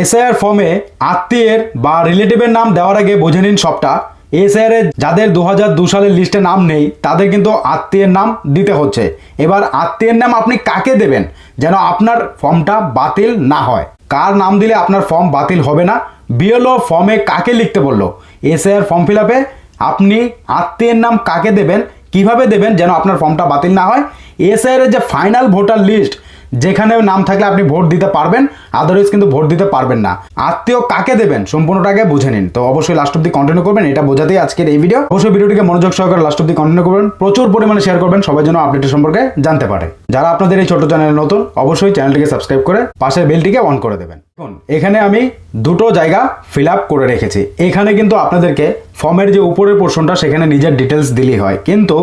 SIR ফর্মে আত্মীয়ের বা রিলেটিভের নাম দেওয়ার আগে বুঝে নিন সবটা। এসআইআর এ যাদের দু হাজার দু সালের লিস্টে নাম নেই, তাদের কিন্তু আত্মীয়ের নাম দিতে হচ্ছে। এবার আত্মীয়ের নাম আপনি কাকে দেবেন? যেন আপনার ফর্মটা বাতিল না হয়। কার নাম দিলে আপনার ফর্ম বাতিল হবে না? বিএলও ফর্মে কাকে লিখতে বলল? এসআইআর ফর্ম ফিল আপে আপনি আত্মীয়ের নাম কাকে দেবেন? কীভাবে দেবেন যেন আপনার ফর্মটা বাতিল না হয়? এসআইআর এর যে ফাইনাল ভোটার লিস্ট যেখানে নাম থাকলে আপনি ভোট দিতে পারবেন আদারওয়াইজ কিন্তু ভোট দিতে পারবেন না। আত্মীয় কাকে দেবেন সম্পূর্ণটাকে বুঝে নিন। তো অবশ্যই লাস্ট অব্দি কন্টিনিউ করবেন, এটা বোঝাতেই আজকের এই ভিডিও অবশ্যই ভিডিওটিকে মনোযোগ সহকারে লাস্ট অব্দি কন্টিনিউ করবেন। প্রচুর পরিমাণে শেয়ার করবেন, সবাই যেন আপডেটের সম্পর্কে জানতে পারে। যারা আপনাদের এই ছোট চ্যানেলে নতুন, অবশ্যই চ্যানেলটিকে সাবস্ক্রাইব করে পাশের বেলটিকে অন করে দেবেন। এখানে আমি দুটো জায়গা ফিল আপ করে রেখেছি। এখানে কিন্তু আপনাদেরকে ফর্মের যে উপরের পোর্শনটা সেখানে নিজের ডিটেলস দিলেই হয়। কিন্তু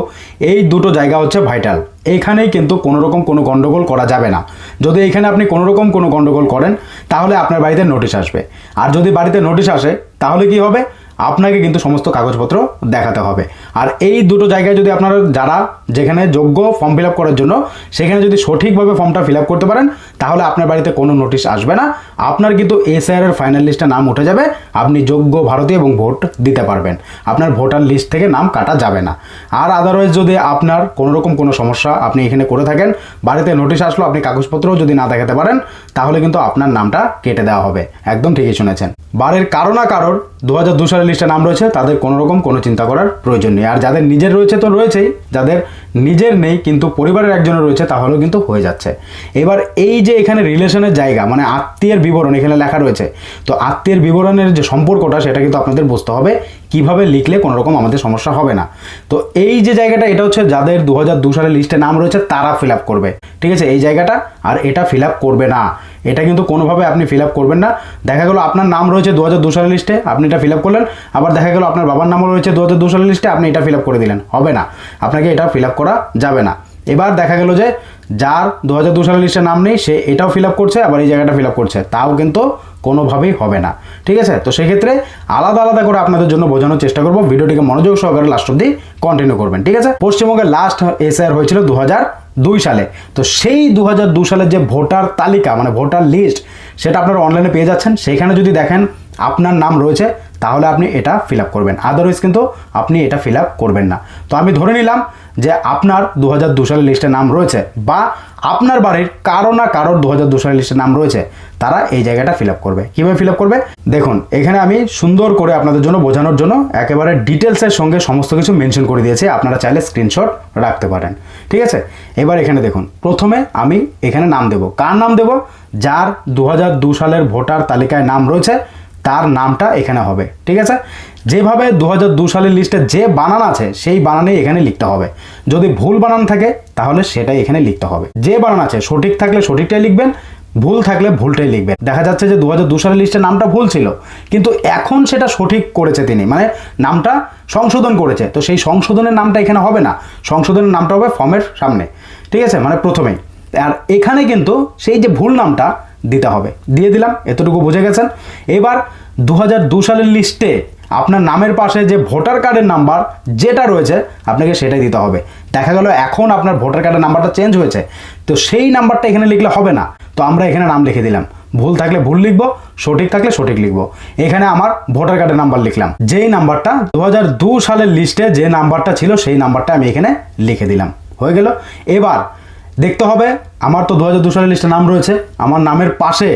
এই দুটো জায়গা হচ্ছে ভাইটাল এইখানেই কিন্তু কোনো রকম কোনো গণ্ডগোল করা যাবে না। যদি এখানে আপনি কোনো রকম কোনো গণ্ডগোল করেন, তাহলে আপনার বাড়িতে নোটিশ আসবে। আর যদি বাড়িতে নোটিশ আসে, তাহলে কি হবে? আপনাকে কিন্তু সমস্ত কাগজপত্র দেখাতে হবে। আর এই দুটো জায়গায় যদি আপনারা যারা যেখানে যোগ্য ফর্ম ফিল করার জন্য, সেখানে যদি সঠিকভাবে ফর্মটা ফিল করতে পারেন, তাহলে আপনার বাড়িতে কোনো নোটিশ আসবে না। আপনার কিন্তু এসআইআর এর ফাইনাল লিস্টে নাম উঠে যাবে। আপনি যোগ্য ভারতীয় এবং ভোট দিতে পারবেন। আপনার ভোটার লিস্ট থেকে নাম কাটা যাবে না। আর আদারওয়াইজ যদি আপনার কোনো রকম কোনো সমস্যা আপনি এখানে করে থাকেন, বাড়িতে নোটিশ আসলো, আপনি কাগজপত্রও যদি না দেখাতে পারেন, তাহলে কিন্তু আপনার নামটা কেটে দেওয়া হবে। একদম ঠিকই শুনেছেন। বাড়ির কারও না কারোর দু হাজার লিস্টে নাম রয়েছে, তাদের কোনো রকম কোনো চিন্তা করার প্রয়োজন নেই। আর যাদের নিজের রয়েছে তো রয়েছেই, যাদের নিজের নেই, কিন্তু পরিবারের একজনের রয়েছে, তাহলেও কিন্তু হয়ে যাচ্ছে। এবার এই যে এখানে রিলেশনের জায়গা মানে আত্মীয়ের বিবরণ এখানে লেখা রয়েছে, তো আত্মীয়ের বিবরণের যে সম্পর্কটা, সেটা কিন্তু আপনাদের বুঝতে হবে, কীভাবে লিখলে কোনো রকম আমাদের সমস্যা হবে না। তো এই যে জায়গাটা, এটা হচ্ছে যাদের দু হাজার দু সালের লিস্টে নাম রয়েছে, তারা ফিল আপ করবে। ঠিক আছে? এই জায়গাটা, আর এটা ফিল আপ করবে না। এটা কিন্তু কোনোভাবে আপনি ফিল আপ করবেন না। দেখা গেলো আপনার নাম রয়েছে দু হাজার দু সালের লিস্টে আপনি এটা ফিল আপ করলেন। আবার দেখা গেলো আপনার বাবার নামও রয়েছে দু হাজার দু সালের লিস্টে আপনি এটা ফিল আপ করে দিলেন। হবে না। আপনাকে এটা ফিল আপ যাবে না। এবার দেখা গেল যে যার দু হাজার দু সালের লিস্টে নাম নেই, সে এটাও ফিল আপ করছে, আবার এই জায়গাটা ফিল আপ করছে। তাও কিন্তু কোনোভাবেই হবে না। ঠিক আছে? তো সেক্ষেত্রে আলাদা আলাদা করে আপনাদের জন্য বোঝানোর চেষ্টা করব। ভিডিওটিকে মনোযোগ সহকারে লাস্ট অব্দি কন্টিনিউ করবেন। ঠিক আছে? পশ্চিমবঙ্গের লাস্ট এসআর হয়েছিল দু দুই সালে। তো সেই দু দু সালের যে ভোটার তালিকা মানে ভোটার লিস্ট সেটা আপনারা অনলাইনে পেয়ে যাচ্ছেন। সেখানে যদি দেখেন আপনার নাম রয়েছে, তাহলে আপনি এটা ফিল করবেন। আদারওয়াইজ কিন্তু আপনি এটা ফিল করবেন না। তো আমি ধরে নিলাম যে আপনার দু হাজার দু সালের লিস্টে নাম রয়েছে, বা আপনার বাড়ির কারও না কারোর দু হাজার দু সালের লিস্টে নাম রয়েছে, তারা এই জায়গাটা ফিল করবে। কীভাবে ফিল করবে? দেখুন, এখানে আমি সুন্দর করে আপনাদের জন্য বোঝানোর জন্য একেবারে ডিটেলসের সঙ্গে সমস্ত কিছু মেনশন করে দিয়েছি, আপনারা চাইলে স্ক্রিনশট রাখতে পারেন। ঠিক আছে? এবার এখানে দেখুন, প্রথমে আমি এখানে নাম দেব। কার নাম দেব? যার দু সালের ভোটার তালিকায় নাম রয়েছে তার নামটা এখানে হবে, ঠিক আছে? যেভাবে দু হাজার দু সালের লিস্টে যে বানান আছে, সেই বানানেই এখানে লিখতে হবে। যদি ভুল বানান থাকে, তাহলে সেটাই এখানে লিখতে হবে। যে বানান আছে, সঠিক থাকলে সঠিকটাই লিখবেন, ভুল থাকলে ভুলটাই লিখবেন। দেখা যাচ্ছে যে দু সালের লিস্টে নামটা ভুল ছিল, কিন্তু এখন সেটা সঠিক করেছে তিনি মানে নামটা সংশোধন করেছে। তো সেই সংশোধনের নামটা এখানে হবে না, সংশোধনের নামটা হবে ফর্মের সামনে, ঠিক আছে? মানে প্রথমেই। আর এখানে কিন্তু সেই যে ভুল নামটা দিতে হবে। দিয়ে দিলাম, এতটুকু বুঝে গেছেন। এবার দু সালের লিস্টে আপনার নামের পাশে যে ভোটার কার্ডের নাম্বার যেটা রয়েছে, আপনাকে সেটাই দিতে হবে। দেখা গেল এখন আপনার ভোটার কার্ডের নাম্বারটা চেঞ্জ হয়েছে। তো সেই নাম্বারটা এখানে লিখলে হবে না। তো আমরা এখানে নাম লিখে দিলাম। ভুল থাকলে ভুল লিখব, সঠিক থাকলে সঠিক লিখব। এখানে আমার ভোটার কার্ডের নাম্বার লিখলাম। যেই নাম্বারটা দু সালের লিস্টে যে নাম্বারটা ছিল, সেই নাম্বারটা আমি এখানে লিখে দিলাম। হয়ে গেল। এবার দেখতে হবে। আমার তো দু হাজার দু সালের লিস্টে নাম রয়েছে। আমার নামের পাশে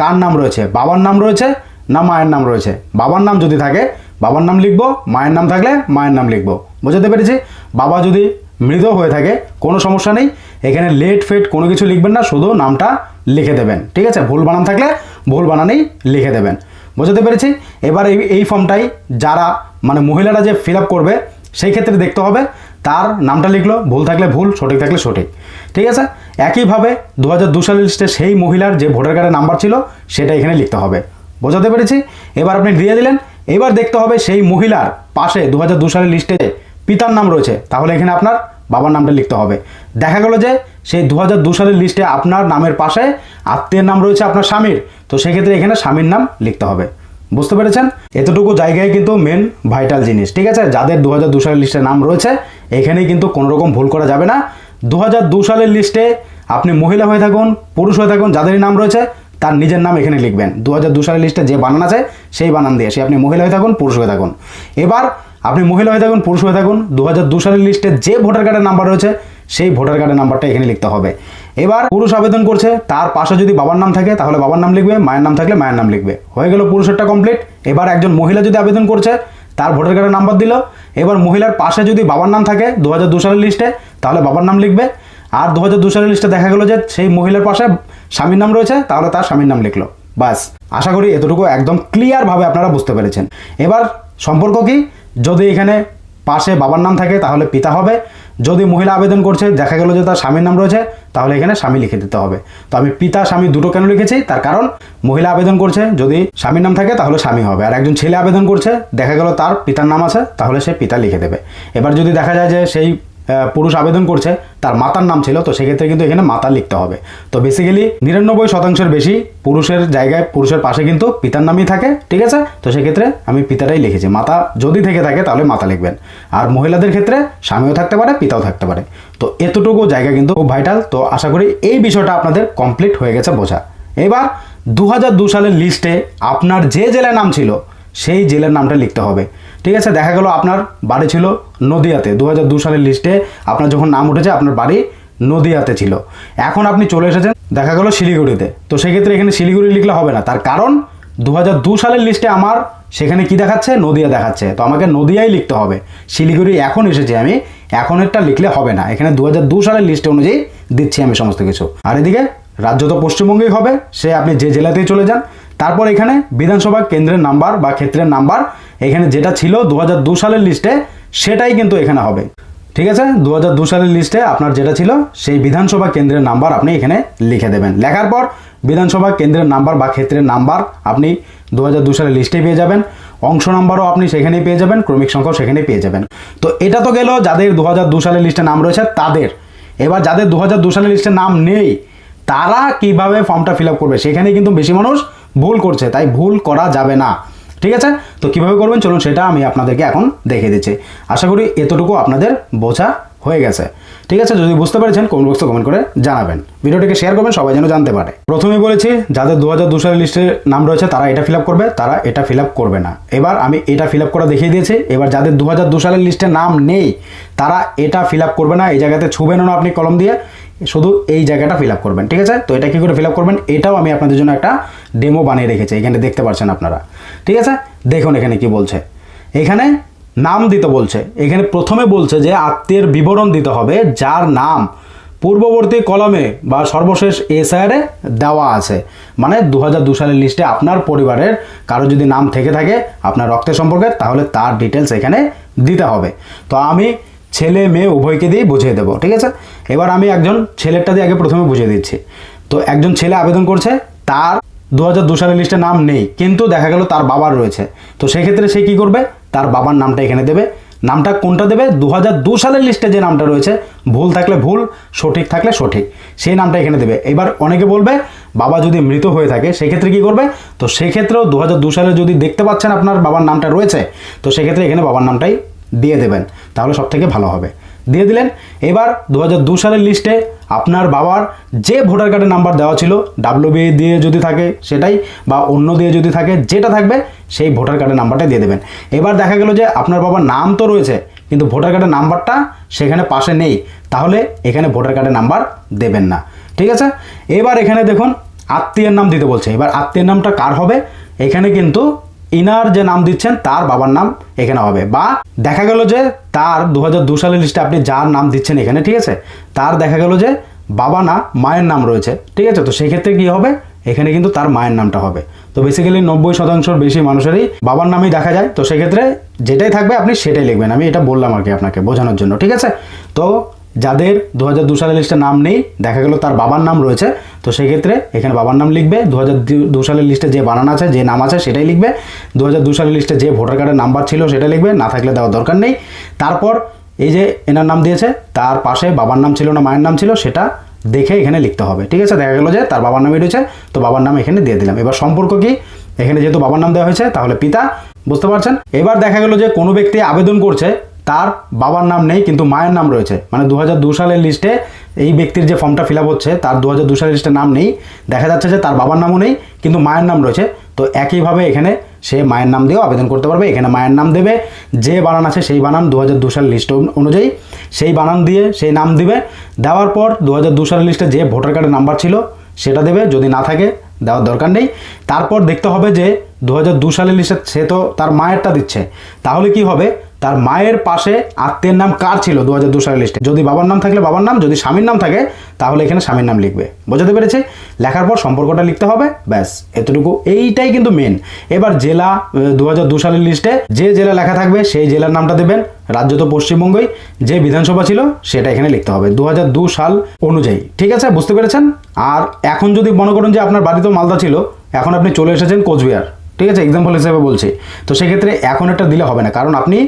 কার নাম রয়েছে? বাবার নাম রয়েছে না মায়ের নাম রয়েছে? বাবার নাম যদি থাকে, বাবার নাম লিখব, মায়ের নাম থাকলে মায়ের নাম লিখব। বোঝাতে পেরেছি? বাবা যদি মৃত হয়ে থাকে, কোনো সমস্যা নেই। এখানে লেট ফেট কোনো কিছু লিখবেন না, শুধু নামটা লিখে দেবেন। ঠিক আছে? ভুল বানান থাকলে ভুল বানানেই লিখে দেবেন। বোঝাতে পেরেছি? এবার এই এই ফর্মটাই যারা মানে মহিলারা যে ফিল করবে, সেই ক্ষেত্রে দেখতে হবে। তার নামটা লিখলো, ভুল থাকলে ভুল, সঠিক থাকলে সঠিক। ঠিক আছে? একইভাবে দু হাজার দু সালের লিস্টে সেই মহিলার যে ভোটার কার্ডের নাম্বার ছিল, সেটা এখানে লিখতে হবে। বোঝাতে পেরেছি? এবার আপনি দিয়ে দিলেন। এবার দেখতে হবে সেই মহিলার পাশে দু হাজার দু সালের লিস্টে পিতার নাম রয়েছে, তাহলে এখানে আপনার বাবার নামটা লিখতে হবে। দেখা গেল যে সেই দু হাজার দু সালের লিস্টে আপনার নামের পাশে আত্মীয়ের নাম রয়েছে আপনার স্বামীর, তো সেক্ষেত্রে এখানে স্বামীর নাম লিখতে হবে। বুঝতে পেরেছেন? এতটুকু জায়গায় কিন্তু মেন ভাইটাল জিনিস, ঠিক আছে? যাদের দু হাজার দু সালের লিস্টে নাম রয়েছে, এখানেই কিন্তু কোনো রকম ভুল করা যাবে না। দু হাজার দু সালের লিস্টে আপনি মহিলা হয়ে থাকুন, পুরুষ হয়ে থাকুন, যাদেরই নাম রয়েছে, তার নিজের নাম এখানে লিখবেন। দু হাজার দু সালের লিস্টে যে বানান আছে, সেই বানান দিয়ে সে আপনি মহিলা হয়ে থাকুন, পুরুষ হয়ে থাকুন। এবার আপনি মহিলা হয়ে থাকুন, পুরুষ হয়ে থাকুন দু হাজার দু সালের লিস্টে যে ভোটার কার্ডের নাম্বার রয়েছে, সেই ভোটার কার্ডের নাম্বারটা এখানে লিখতে হবে। এবার পুরুষ আবেদন করছে, তার পাশে যদি বাবার নাম থাকে, তাহলে বাবার নাম লিখবে, মায়ের নাম থাকলে মায়ের নাম লিখবে। হয়ে গেল পুরুষেরটা কমপ্লিট এবার একজন মহিলা যদি আবেদন করছে, তার ভোটার কার্ডের নাম্বার দিল। এবার মহিলার পাশে যদি বাবার নাম থাকে দু হাজার দু সালের লিস্টে তাহলে বাবার নাম লিখবে। আর দু হাজার দু সালের লিস্টে দেখা গেলো যে, সেই মহিলার পাশে স্বামীর নাম রয়েছে, তাহলে তার স্বামীর নাম লিখলো। বাস আশা করি এতটুকু একদম ক্লিয়ারভাবে আপনারা বুঝতে পেরেছেন। এবার সম্পর্ক কি? যদি এখানে পাশে বাবার নাম থাকে, তাহলে পিতা হবে। যদি মহিলা আবেদন করছে, দেখা গেল যে তার স্বামীর নাম রয়েছে, তাহলে এখানে স্বামী লিখে দিতে হবে। তো আমি পিতা, স্বামী দুটো কেন লিখেছি? তার কারণ, মহিলা আবেদন করছে, যদি স্বামীর নাম থাকে, তাহলে স্বামী হবে। আর একজন ছেলে আবেদন করছে, দেখা গেল তার পিতার নাম আছে, তাহলে সে পিতা লিখে দেবে। এবার যদি দেখা যায় যে সেই পুরুষ আবেদন করছে, তার মাতার নাম ছিল, তো সেক্ষেত্রে কিন্তু এখানে মাতা লিখতে হবে। তো বেসিক্যালি নিরানব্বই শতাংশের বেশি পুরুষের জায়গায়, পুরুষের পাশে কিন্তু পিতার নামই থাকে, ঠিক আছে? তো সেক্ষেত্রে আমি পিতাটাই লিখেছি। মাতা যদি থেকে থাকে, তাহলে মাতা লিখবেন। আর মহিলাদের ক্ষেত্রে স্বামীও থাকতে পারে, পিতাও থাকতে পারে। তো এতটুকু জায়গা কিন্তু খুব ভাইটাল তো আশা করি এই বিষয়টা আপনাদের কমপ্লিট হয়ে গেছে বোঝা। এবার দু দু সালের লিস্টে আপনার যে জেলার নাম ছিল, সেই জেলার নামটা লিখতে হবে। ঠিক আছে, দেখা গেল আপনার বাড়ি ছিল নদিয়াতে। দু সালের লিস্টে আপনার যখন নাম উঠেছে, আপনার বাড়ি নদিয়াতে ছিল। এখন আপনি চলে এসেছেন, দেখা গেল শিলিগুড়িতে। তো সেক্ষেত্রে এখানে শিলিগুড়ি লিখলে হবে না। তার কারণ দু সালের লিস্টে আমার সেখানে কি দেখাচ্ছে? নদিয়া দেখাচ্ছে। তো আমাকে নদিয়াই লিখতে হবে। শিলিগুড়ি এখন এসেছি আমি, এখন একটা লিখলে হবে না। এখানে দু সালের লিস্ট অনুযায়ী দিচ্ছি আমি সমস্ত কিছু। আর এদিকে রাজ্য তো পশ্চিমবঙ্গেই হবে। সে আপনি যে জেলাতেই চলে যান তারপর এখানে বিধানসভা কেন্দ্রের নাম্বার বা ক্ষেত্রের নাম্বার, এখানে যেটা ছিল দু সালের লিস্টে, সেটাই কিন্তু এখানে হবে। ঠিক আছে? দু সালের লিস্টে আপনার যেটা ছিল, সেই বিধানসভা কেন্দ্রের নাম্বার আপনি এখানে লিখে দেবেন। লেখার পর বিধানসভা কেন্দ্রের নাম্বার বা ক্ষেত্রের নাম্বার আপনি দু সালের লিস্টে পেয়ে যাবেন। অংশ নাম্বারও আপনি সেখানেই পেয়ে যাবেন, ক্রমিক সংখ্যাও সেখানেই পেয়ে যাবেন। তো এটা তো গেল যাদের দু সালের লিস্টে নাম রয়েছে, তাদের। এবার যাদের দু দু সালের লিস্টে নাম নেই, তারা কীভাবে ফর্মটা ফিল করবে? সেখানে কিন্তু বেশি মানুষ ভুল করছে, তাই ভুল করা যাবে না। ঠিক আছে? তো কীভাবে করবেন? চলুন সেটা আমি আপনাদেরকে এখন দেখিয়ে দিচ্ছি। আশা করি এতটুকু আপনাদের বোঝা হয়ে গেছে। ঠিক আছে? যদি বুঝতে পেরেছেন, কমেন্ট বক্সে কমেন্ট করে জানাবেন। ভিডিওটিকে শেয়ার করবেন, সবাই যেন জানতে পারে। প্রথমেই বলেছি, যাদের দু হাজার দু সালের লিস্টে নাম রয়েছে, তারা এটা ফিল করবে, তারা এটা ফিল করবে না। এবার আমি এটা ফিল করা দেখিয়ে দিয়েছি। এবার যাদের দু হাজার দু সালের লিস্টে নাম নেই, তারা এটা ফিল করবে না। এই জায়গাতে ছুবেন না আপনি কলম দিয়ে। শুধু এই জায়গাটা ফিল আপ করবেন, ঠিক আছে? তো এটা কী করে ফিল আপ করবেন? এটাও আমি আপনাদের জন্য একটা ডেমো বানিয়ে রেখেছি, এখানে দেখতে পাচ্ছেন আপনারা, ঠিক আছে? দেখুন এখানে কি বলছে। এখানে নাম দিতে বলছে, এখানে প্রথমে বলছে যে আত্মীয়ের বিবরণ দিতে হবে, যার নাম পূর্ববর্তী কলমে বা সর্বশেষ এসআইআরে দেওয়া আছে। মানে দু হাজার দু সালের লিস্টে আপনার পরিবারের কারও যদি নাম থেকে থাকে আপনার রক্তের সম্পর্কে, তাহলে তার ডিটেলস এখানে দিতে হবে। তো আমি ছেলে, মেয়ে উভয়কে দিয়েই বুঝিয়ে দেবো, ঠিক আছে? এবার আমি একজন ছেলেরটা দিয়ে আগে প্রথমে বুঝিয়ে দিচ্ছি। তো একজন ছেলে আবেদন করছে, তার দু হাজার দু সালের লিস্টে নাম নেই, কিন্তু দেখা গেল তার বাবার রয়েছে। তো সেক্ষেত্রে সে কি করবে? তার বাবার নামটা এখানে দেবে। নামটা কোনটা দেবে? দু হাজার দু সালের লিস্টে যে নামটা রয়েছে, ভুল থাকলে ভুল, সঠিক থাকলে সঠিক, সেই নামটা এখানে দেবে। এবার অনেকে বলবে, বাবা যদি মৃত হয়ে থাকে, সেক্ষেত্রে কি করবে? তো সেক্ষেত্রেও দু হাজার দু সালে যদি দেখতে পাচ্ছেন আপনার বাবার নামটা রয়েছে, তো সেক্ষেত্রে এখানে বাবার নামটাই দিয়ে দেবেন, তাহলে সব থেকে ভালো হবে। দিয়ে দিলেন, এবার দু হাজার সালের লিস্টে আপনার বাবার যে ভোটার কার্ডের নাম্বার দেওয়া ছিল ডাব্লিউবি দিয়ে যদি থাকে সেটাই, বা অন্য দিয়ে যদি থাকে যেটা থাকবে, সেই ভোটার কার্ডের নাম্বারটা দিয়ে দেবেন। এবার দেখা গেল যে আপনার বাবার নাম তো রয়েছে, কিন্তু ভোটার কার্ডের নাম্বারটা সেখানে পাশে নেই, তাহলে এখানে ভোটার কার্ডের নাম্বার দেবেন না। ঠিক আছে? এবার এখানে দেখুন, আত্মীয়ের নাম দিতে বলছে। এবার আত্মীয়ের নামটা কার হবে? এখানে কিন্তু ইনার যে নাম দিচ্ছেন, তার বাবার নাম এখানে হবে। বা দেখা গেল যে তার দু সালের লিস্টে আপনি যার নাম দিচ্ছেন এখানে, ঠিক আছে? তার দেখা গেল যে বাবা না, মায়ের নাম রয়েছে, ঠিক আছে? তো সেক্ষেত্রে কি হবে? এখানে কিন্তু তার মায়ের নামটা হবে। তো বেসিক্যালি নব্বই শতাংশের বেশি মানুষেরই বাবার নামেই দেখা যায়। তো সেক্ষেত্রে যেটাই থাকবে, আপনি সেটাই লিখবেন। আমি এটা বললাম আর কি আপনাকে বোঝানোর জন্য, ঠিক আছে? তো যাদের দু হাজার দু সালের লিস্টে নাম নেই, দেখা গেল তার বাবার নাম রয়েছে, তো সেক্ষেত্রে এখানে বাবার নাম লিখবে, দু হাজার দু সালের লিস্টে যে বানান আছে, যে নাম আছে সেটাই লিখবে, দু হাজার দু সালের লিস্টে যে ভোটার কার্ডের নাম্বার ছিল সেটা লিখবে, না থাকলে দেওয়ার দরকার নেই। তারপর এই যে এনার নাম দিয়েছে, তার পাশে বাবার নাম ছিল না, মায়ের নাম ছিল, সেটা দেখে এখানে লিখতে হবে। ঠিক আছে, দেখা গেল যে তার বাবার নামই রয়েছে, তো বাবার নাম এখানে দিয়ে দিলাম। এবার সম্পর্ক কি? এখানে যেহেতু বাবার নাম দেওয়া হয়েছে, তাহলে পিতা, বুঝতে পারছেন? এবার দেখা গেল যে কোনো ব্যক্তি আবেদন করছে তার বাবার নাম নেই, কিন্তু মায়ের নাম রয়েছে। মানে দু সালের লিস্টে এই ব্যক্তির যে ফর্মটা ফিল হচ্ছে, তার দু সালের লিস্টে নাম নেই। দেখা যাচ্ছে যে তার বাবার নামও নেই, কিন্তু মায়ের নাম রয়েছে। তো একইভাবে এখানে সে মায়ের নাম দিয়েও আবেদন করতে পারবে। এখানে মায়ের নাম দেবে, যে বানান আছে সেই বানান দু হাজার সালের লিস্ট অনুযায়ী সেই বানান দিয়ে সেই নাম দিবে। দেওয়ার পর দু সালের লিস্টে যে ভোটার কার্ডের নাম্বার ছিল, সেটা দেবে। যদি না থাকে, দেওয়ার দরকার নেই। তারপর দেখতে হবে যে দু সালের লিস্টে সে তো তার মায়েরটা দিচ্ছে। তাহলে কি হবে? তার মায়ের পাশে আত্মীয়ের নাম কার ছিল দু হাজার দু সালের লিস্টে যদি বাবার নাম থাকলে বাবার নাম, যদি স্বামীর নাম থাকে, তাহলে এখানে স্বামীর নাম লিখবে। বোঝাতে পেরেছে? লেখার পর সম্পর্কটা লিখতে হবে, ব্যাস, এতটুকু। এইটাই কিন্তু মেন এবার জেলা দু হাজার দু সালের লিস্টে যে জেলা লেখা থাকবে, সেই জেলার নামটা দেবেন। রাজ্য তো পশ্চিমবঙ্গই। যে বিধানসভা ছিল, সেটা এখানে লিখতে হবে। দু সাল অনুযায়ী। ঠিক আছে? বুঝতে পেরেছেন? আর এখন যদি মনে করুন যে আপনার বাড়িতে মালদা ছিল, এখন আপনি চলে এসেছেন কোচবিহার। ঠিক আছে এক্সাম্পল হিসেবে বলছি। তো সেক্ষেত্রে এখন একটা দিলে হবে না, কারণ আপনি,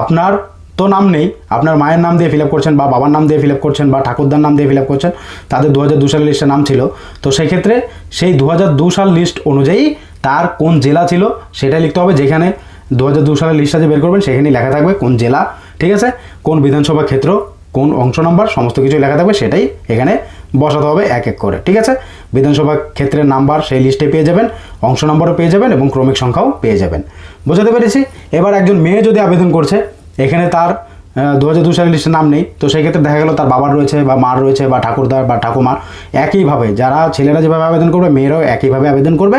আপনার তো নাম নেই, আপনার মায়ের নাম দিয়ে ফিল আপ করছেন বা বাবার নাম দিয়ে ফিল আপ করছেন বা ঠাকুরদার নাম দিয়ে ফিল আপ করছেন, তাদের দু হাজার দু সালের লিস্টে নাম ছিল। তো সেক্ষেত্রে সেই দু হাজার দু সাল লিস্ট অনুযায়ী তার কোন জেলা ছিল সেটাই লিখতে হবে, যেখানে দু হাজার দু সালের লিস্টটা যে বের করবেন, সেখানেই লেখা থাকবে কোন জেলা, ঠিক আছে? কোন বিধানসভা ক্ষেত্র, কোন অংশ নাম্বার সমস্ত কিছু লেখা থাকবে, সেটাই এখানে বসাতে হবে এক এক করে, ঠিক আছে? বিধানসভা ক্ষেত্রের নাম্বার সেই লিস্টে পেয়ে যাবেন, অংশ নম্বরও পেয়ে যাবেন এবং ক্রমিক সংখ্যাও পেয়ে যাবেন। বোঝাতে পেরেছি? এবার একজন মেয়ে যদি আবেদন করছে, এখানে তার দু হাজার দু সালের লিস্টে নাম নেই। তো সেই ক্ষেত্রে দেখা গেল তার বাবার রয়েছে বা মার রয়েছে বা ঠাকুরদার বা ঠাকুমার একইভাবে যারা ছেলেরা যেভাবে আবেদন করবে, মেয়েরাও একইভাবে আবেদন করবে।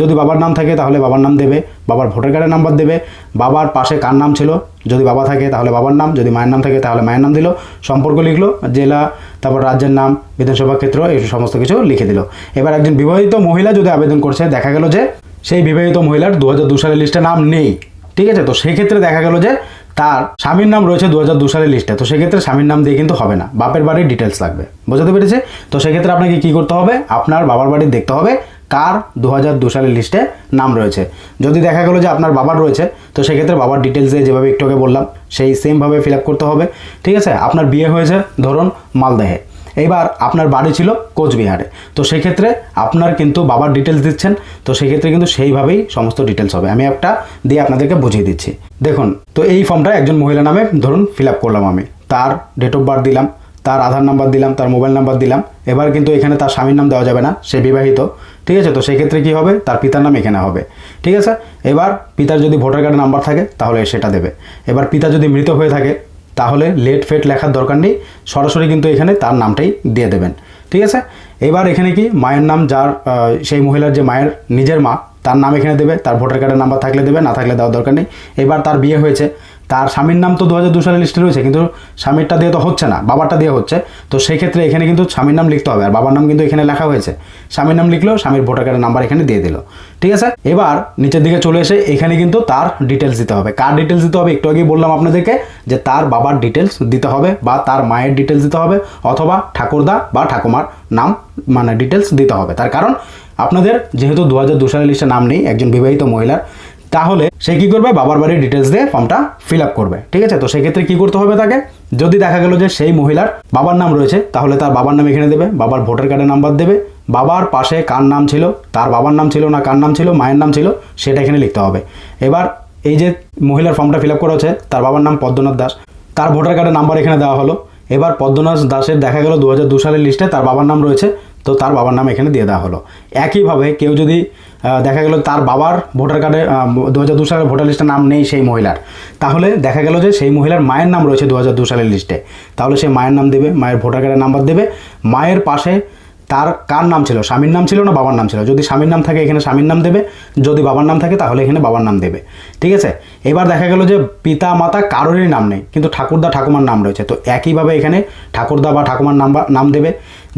যদি বাবার নাম থাকে তাহলে বাবার নাম দেবে, বাবার ভোটার কার্ডের নাম্বার দেবে। বাবার পাশে কার নাম ছিল? যদি বাবা থাকে তাহলে বাবার নাম, যদি মায়ের নাম থাকে তাহলে মায়ের নাম দিল। সম্পর্ক লিখলো, জেলা, তারপর রাজ্যের নাম, বিধানসভা ক্ষেত্র, এই সমস্ত কিছু লিখে দিল। এবার একজন বিবাহিত মহিলা যদি আবেদন করছে, দেখা গেল যে সেই বিবাহিত মহিলার দু হাজার দু সালের লিস্টে নাম নেই। ঠিক আছে? তো সেক্ষেত্রে দেখা গেল যে তার স্বামীর নাম রয়েছে দু সালের লিস্টে তো সেক্ষেত্রে স্বামীর নাম দিয়ে কিন্তু হবে না। বাপের বাড়ির ডিটেলস লাগবে। বোঝাতে পেরেছে? তো সেক্ষেত্রে আপনাকে কি করতে হবে? আপনার বাবার বাড়ি দেখতে হবে কার দু সালের লিস্টে নাম রয়েছে। যদি দেখা গেলো যে আপনার বাবার রয়েছে, তো সেক্ষেত্রে বাবার ডিটেলস যেভাবে একটু আগে বললাম, সেই সেমভাবে ফিল আপ করতে হবে। ঠিক আছে? আপনার বিয়ে হয়েছে, ধরুন, মালদাহে। এইবার আপনার বাড়ি ছিল কোচবিহারে। তো সেক্ষেত্রে আপনার কিন্তু বাবার ডিটেলস দিচ্ছেন। তো সেক্ষেত্রে কিন্তু সেইভাবেই সমস্ত ডিটেলস হবে। আমি একটা দিয়ে আপনাদেরকে বুঝিয়ে দিচ্ছি। দেখুন, তো এই ফর্মটা একজন মহিলা নামে ধরুন ফিল আপ করলাম আমি। তার ডেট অফ বার্থ দিলাম, তার আধার নাম্বার দিলাম, তার মোবাইল নাম্বার দিলাম। এবার কিন্তু এখানে তার স্বামীর নাম দেওয়া যাবে না, সে বিবাহিত। ঠিক আছে? তো সেক্ষেত্রে কী হবে? তার পিতার নাম এখানে হবে। ঠিক আছে? এবার পিতার যদি ভোটার কার্ডের নাম্বার থাকে, তাহলে সেটা দেবে। এবার পিতা যদি মৃত হয়ে থাকে, তাহলে লেট ফেট লেখার দরকার নেই। সরাসরি কিন্তু এখানে তার নামটাই দিয়ে দেবেন। ঠিক আছে? এবার এখানে কি? মায়ের নাম যার সেই মহিলার যে মায়ের নিজের মা তার নাম এখানে দেবে, তার ভোটার কার্ডের নাম্বার থাকলে দেবে, না থাকলে দেওয়ার দরকার নেই। এবার তার বিয়ে হয়েছে, তার স্বামীর নাম তো দু হাজার দু সালের লিস্টে রয়েছে, কিন্তু স্বামীরটা দিয়ে তো হচ্ছে না, বাবারটা দিয়ে হচ্ছে। তো সেই ক্ষেত্রে এখানে কিন্তু স্বামীর নাম লিখতে হবে, আর বাবার নাম কিন্তু এখানে লেখা হয়েছে। স্বামীর নাম লিখলো, স্বামীর ভোটার কার্ডের নাম্বার এখানে দিয়ে দিল। ঠিক আছে? এবার নিচের দিকে চলে এসে এখানে কিন্তু তার ডিটেলস দিতে হবে। কার ডিটেলস দিতে হবে? একটু আগেই বললাম আপনাদেরকে যে তার বাবার ডিটেলস দিতে হবে, বা তার মায়ের ডিটেলস দিতে হবে, অথবা ঠাকুরদা বা ঠাকুমার নাম মানে ডিটেলস দিতে হবে। তার কারণ আপনাদের, যেহেতু দু হাজার দু সালের লিস্টে নাম নেই, একজন বিবাহিত মহিলার, তাহলে সে কি করবে? বাবার বাড়ির ডিটেলস দিয়ে ফর্মটা ফিল আপ করবে। ঠিক আছে? তো সেক্ষেত্রে কি করতে হবে তাকে? যদি দেখা গেল যে সেই মহিলার বাবার নাম রয়েছে, তাহলে তার বাবার নাম এখানে দেবে, বাবার ভোটার কার্ডের নাম্বার দেবে, বাবার পাশে কার নাম ছিল, তার বাবার নাম ছিল না, কার নাম ছিল, মায়ের নাম ছিল, সেটা এখানে লিখতে হবে। এবার এই যে মহিলার ফর্মটা ফিল আপ করা হচ্ছে, তার বাবার নাম পদ্মনাথ দাস, তার ভোটার কার্ডের নাম্বার এখানে দেওয়া হলো। এবার পদ্মনাথ দাসের দেখা গেল দু সালের লিস্টে তার বাবার নাম রয়েছে তো তার বাবার নাম এখানে দিয়ে দেওয়া হলো। একইভাবে কেউ যদি দেখা গেল তার বাবার ভোটার কার্ডে দু হাজার দু সালের ভোটার লিস্টে নাম নেই সেই মহিলার। তাহলে দেখা গেল যে সেই মহিলার মায়ের নাম রয়েছে দু হাজার দু সালের লিস্টে। তাহলে সে মায়ের নাম দেবে, মায়ের ভোটার কার্ডের নাম্বার দেবে। মায়ের পাশে তার কার নাম ছিল? স্বামীর নাম ছিল না বাবার নাম ছিল? যদি স্বামীর নাম থাকে, এখানে স্বামীর নাম দেবে। যদি বাবার নাম থাকে, তাহলে এখানে বাবার নাম দেবে। ঠিক আছে? এবার দেখা গেল যে পিতা মাতা কারোরই নাম নেই, কিন্তু ঠাকুরদা ঠাকুমার নাম রয়েছে। তো একইভাবে এখানে ঠাকুরদা বা ঠাকুমার নাম্বার, নাম দেবে।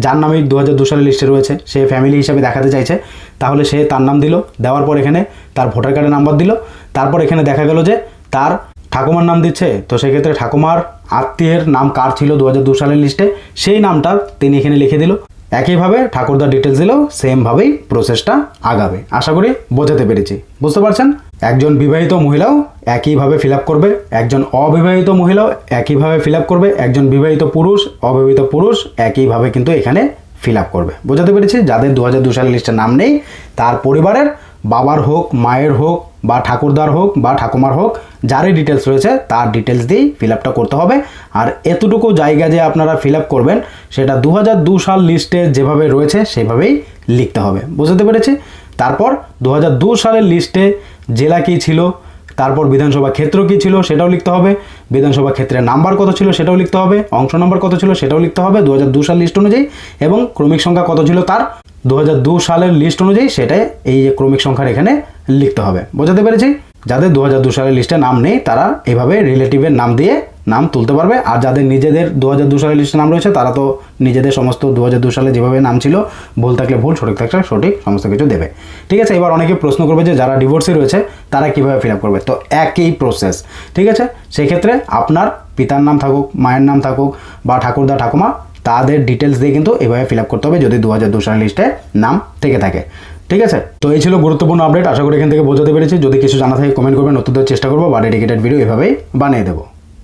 যার নামই দু হাজার দু সালে লিস্টে রয়েছে, সে ফ্যামিলি হিসাবে দেখাতে চাইছে। তাহলে সে তার নাম দিল, দেওয়ার পর এখানে তার ভোটার কার্ডের নাম্বার দিল। তারপর এখানে দেখা গেল যে তার ঠাকুমার নাম দিচ্ছে। তো সেক্ষেত্রে ঠাকুমার আত্মীয়ের নাম কার ছিল দু সালের লিস্টে সেই নামটা তিনি এখানে লিখে দিল। একইভাবে ঠাকুরদার ডিটেলস দিলেও সেমভাবেই প্রসেসটা আগাবে। আশা করি বোঝাতে পেরেছি। বুঝতে পারছেন? একজন বিবাহিত মহিলাও একইভাবে ফিল করবে, একজন অবিবাহিত মহিলাও একইভাবে ফিল করবে, একজন বিবাহিত পুরুষ, অবিবাহিত পুরুষ একইভাবে কিন্তু এখানে ফিল করবে। বোঝাতে পেরেছি? যাদের দু হাজার দু সালের লিস্টে নাম নেই, তার পরিবারের বাবার হোক, মায়ের হোক বা ঠাকুরদার হোক বা ঠাকুমার হোক, যারই ডিটেলস রয়েছে তার ডিটেলস দিয়েই ফিল আপটা করতে হবে। আর এতটুকু জায়গা যে আপনারা ফিল আপ করবেন, সেটা দু সাল লিস্টে যেভাবে রয়েছে, সেভাবেই লিখতে হবে। বুঝতে পেরেছি? তারপর দু সালের লিস্টে জেলা কী ছিল? তারপর বিধানসভা ক্ষেত্র কী ছিল? সেটাও লিখতে হবে। বিধানসভা ক্ষেত্রের নাম্বার কত ছিল? সেটাও লিখতে হবে। অংশ নাম্বার কত ছিল? সেটাও লিখতে হবে দু সাল লিস্ট অনুযায়ী। এবং ক্রমিক সংখ্যা কত ছিল তার? দু সালের লিস্ট অনুযায়ী সেটাই এই যে ক্রমিক সংখ্যার এখানে লিখতে হবে। বোঝাতে পেরেছি? যাদের দু হাজার সালের লিস্টে নাম নেই, তারা এভাবে রিলেটিভের নাম দিয়ে নাম তুলতে পারবে। আর যাদের নিজেদের দু হাজার সালের লিস্টে নাম রয়েছে, তারা তো নিজেদের সমস্ত দু হাজার সালে যেভাবে নাম ছিল, ভুল থাকলে ভুল, সঠিক থাকলে সঠিক, সমস্ত কিছু দেবে। ঠিক আছে, এবার অনেকে প্রশ্ন করবে যে যারা ডিভোর্সে রয়েছে, তারা কীভাবে ফিল আপ করবে? তো একই প্রসেস ঠিক আছে? সেক্ষেত্রে আপনার পিতার নাম থাকুক, মায়ের নাম থাকুক, বা ঠাকুরদা ঠাকুমা তাদের ডিটেলস দিয়ে কিন্তু এভাবে ফিল আপ করতে হবে যদি দু হাজার সালের লিস্টে নাম থেকে থাকে। ঠিক আছে? তো এই ছিল গুরুত্বপূর্ণ আপডেট আশা করি এখান থেকে বোঝাতে পেরেছি। যদি কিছু জানা থাকে কমেন্ট করবেন। অত্যন্ত চেষ্টা করব বা ডেডিকেটেড ভিডিও এভাবেই বানিয়ে দেবো।